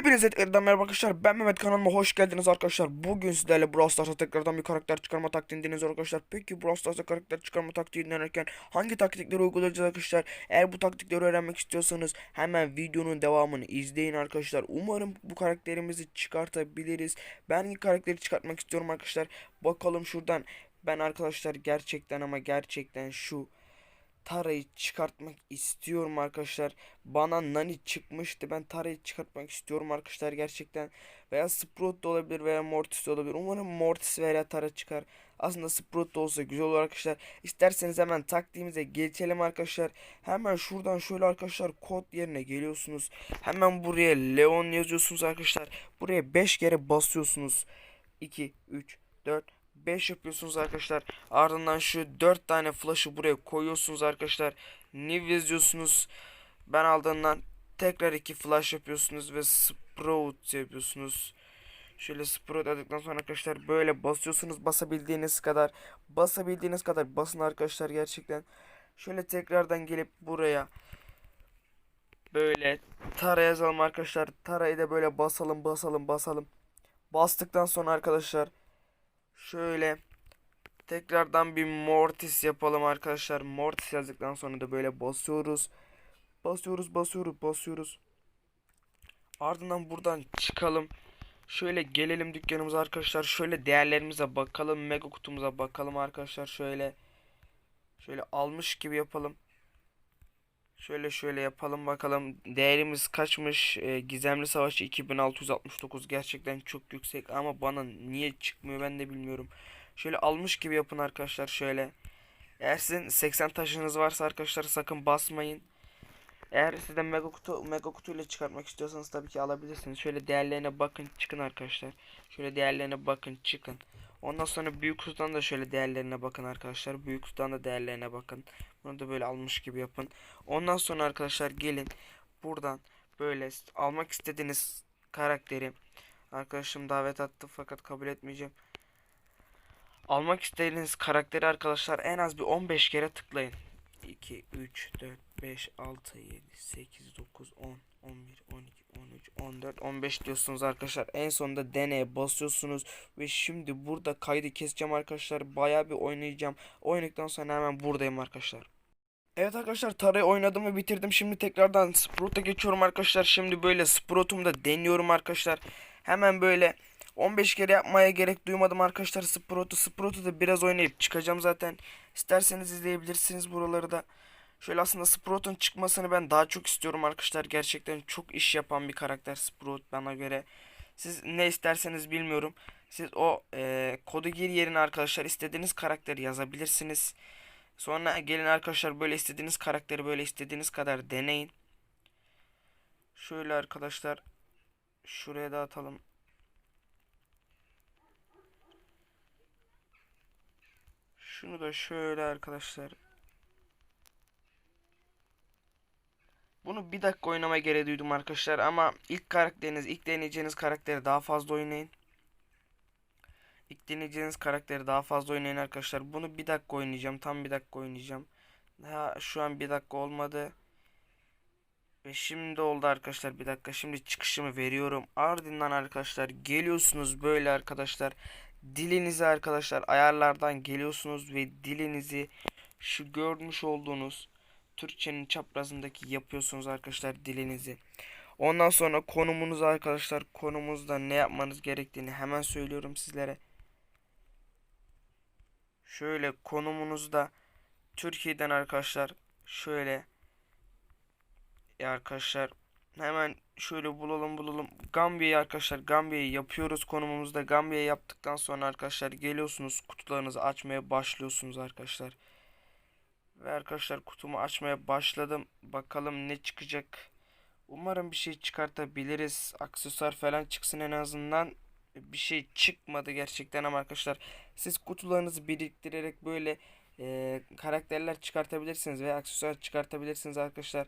Hepinize tekrardan merhaba arkadaşlar. Ben Mehmet kanalıma hoş geldiniz arkadaşlar. Bugün sizlerle Brawl Stars'a tekrardan bir karakter çıkarma taktiğini deniyoruz arkadaşlar. Peki Brawl Stars'a karakter çıkarma taktiğini denerken hangi taktikleri uygulayacağız arkadaşlar? Eğer bu taktikleri öğrenmek istiyorsanız hemen videonun devamını izleyin arkadaşlar. Umarım bu karakterimizi çıkartabiliriz. Ben hangi karakteri çıkartmak istiyorum arkadaşlar? Bakalım şuradan. Ben arkadaşlar gerçekten ama gerçekten şu Tara'yı çıkartmak istiyorum arkadaşlar. Bana Nani çıkmıştı. Ben Tara'yı çıkartmak istiyorum arkadaşlar gerçekten. Veya Sprout da olabilir veya Mortis de olabilir. Umarım Mortis veya Tara çıkar. Aslında Sprout da olsa güzel olur arkadaşlar. İsterseniz hemen taktiğimize geçelim arkadaşlar. Hemen şuradan şöyle arkadaşlar kod yerine geliyorsunuz. Hemen buraya Leon yazıyorsunuz arkadaşlar. Buraya 5 kere basıyorsunuz. 2, 3, 4, 5 yapıyorsunuz arkadaşlar. Ardından şu 4 tane flash'ı buraya koyuyorsunuz arkadaşlar. New yazıyorsunuz. Ben aldığından tekrar 2 flash yapıyorsunuz ve sprout yapıyorsunuz. Şöyle sprout aldıktan sonra arkadaşlar böyle basıyorsunuz basabildiğiniz kadar. Basabildiğiniz kadar basın arkadaşlar gerçekten. Şöyle tekrardan gelip buraya böyle Tara yazalım arkadaşlar. Tara'yı da böyle basalım basalım basalım. Bastıktan sonra arkadaşlar Şöyle tekrardan bir Mortis yapalım arkadaşlar. Mortis yazdıktan sonra da böyle basıyoruz. Basıyoruz, basıyoruz, basıyoruz. Ardından buradan çıkalım. Şöyle gelelim dükkanımıza arkadaşlar. Şöyle değerlerimize bakalım. Mega kutumuza bakalım arkadaşlar. Şöyle şöyle almış gibi yapalım. Şöyle şöyle yapalım bakalım. Değerimiz kaçmış? Ee, Gizemli Savaşçı 2669 gerçekten çok yüksek ama bana niye çıkmıyor ben de bilmiyorum. Şöyle almış gibi yapın arkadaşlar şöyle. Eğer sizin 80 taşınız varsa arkadaşlar sakın basmayın. Eğer sizden mega kutu mega kutu ile çıkartmak istiyorsanız tabii ki alabilirsiniz. Şöyle değerlerine bakın çıkın arkadaşlar. Şöyle değerlerine bakın çıkın. Ondan sonra büyük kutudan da şöyle değerlerine bakın arkadaşlar. Büyük kutudan da değerlerine bakın. Bunu da böyle almış gibi yapın. Ondan sonra arkadaşlar gelin buradan böyle almak istediğiniz karakteri arkadaşım davet attı fakat kabul etmeyeceğim. Almak istediğiniz karakteri arkadaşlar en az bir 15 kere tıklayın. 2, 3, 4, 5, 6, 7, 8, 9, 10, 11, 12, 13, 14, 15 diyorsunuz arkadaşlar. En sonunda deneye basıyorsunuz. Ve şimdi burada kaydı keseceğim arkadaşlar. Bayağı bir oynayacağım. Oynadıktan sonra hemen buradayım arkadaşlar. Evet arkadaşlar Tara'yı oynadım ve bitirdim. Şimdi tekrardan Sprout'a geçiyorum arkadaşlar. Şimdi böyle Sprout'umu deniyorum arkadaşlar. Hemen böyle 15 kere yapmaya gerek duymadım arkadaşlar Sprout'u. Sprout'u da biraz oynayıp çıkacağım zaten. İsterseniz izleyebilirsiniz buraları da. Şöyle aslında Sprout'un çıkmasını ben daha çok istiyorum arkadaşlar. Gerçekten çok iş yapan bir karakter Sprout bana göre. Siz ne isterseniz bilmiyorum. Siz o e, kodu gir yerine arkadaşlar istediğiniz karakteri yazabilirsiniz. Sonra gelin arkadaşlar böyle istediğiniz karakteri böyle istediğiniz kadar deneyin. Şöyle arkadaşlar şuraya da atalım. Şunu da şöyle arkadaşlar. Bunu bir dakika oynamaya gereği duydum arkadaşlar ama ilk karakteriniz, ilk deneyeceğiniz karakteri daha fazla oynayın. İlk deneyeceğiniz karakteri daha fazla oynayın arkadaşlar. Bunu bir dakika oynayacağım. Tam bir dakika oynayacağım. Daha şu an bir dakika olmadı. Ve şimdi oldu arkadaşlar bir dakika. Şimdi çıkışımı veriyorum. Ardından arkadaşlar geliyorsunuz böyle arkadaşlar. Dilinizi arkadaşlar ayarlardan geliyorsunuz ve dilinizi şu görmüş olduğunuz Türkçenin çaprazındaki yapıyorsunuz arkadaşlar dilinizi. Ondan sonra konumunuzu arkadaşlar konumuzda ne yapmanız gerektiğini hemen söylüyorum sizlere. Şöyle konumunuzda Türkiye'den arkadaşlar şöyle ya arkadaşlar hemen şöyle bulalım bulalım. Gambiya'yı arkadaşlar Gambiya'yı yapıyoruz konumumuzda. Gambiya yaptıktan sonra arkadaşlar geliyorsunuz kutularınızı açmaya başlıyorsunuz arkadaşlar. Ve arkadaşlar kutumu açmaya başladım. Bakalım ne çıkacak. Umarım bir şey çıkartabiliriz. Aksesuar falan çıksın en azından. Bir şey çıkmadı gerçekten ama arkadaşlar siz kutularınızı biriktirerek böyle e, karakterler çıkartabilirsiniz veya aksesuar çıkartabilirsiniz arkadaşlar.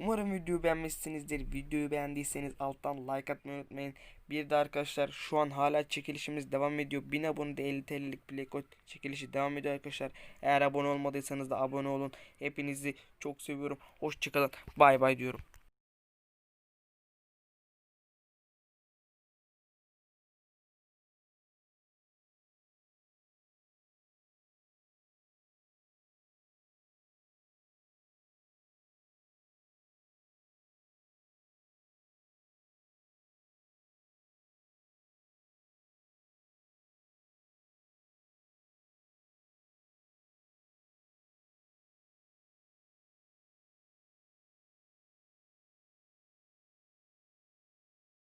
Umarım videoyu beğenmişsinizdir. Videoyu beğendiyseniz alttan like atmayı unutmayın. Bir de arkadaşlar şu an hala çekilişimiz devam ediyor. 1000 abonede 50 TL'lik Playcode çekilişi devam ediyor arkadaşlar. Eğer abone olmadıysanız da abone olun. Hepinizi çok seviyorum. Hoşçakalın. Bay bay diyorum.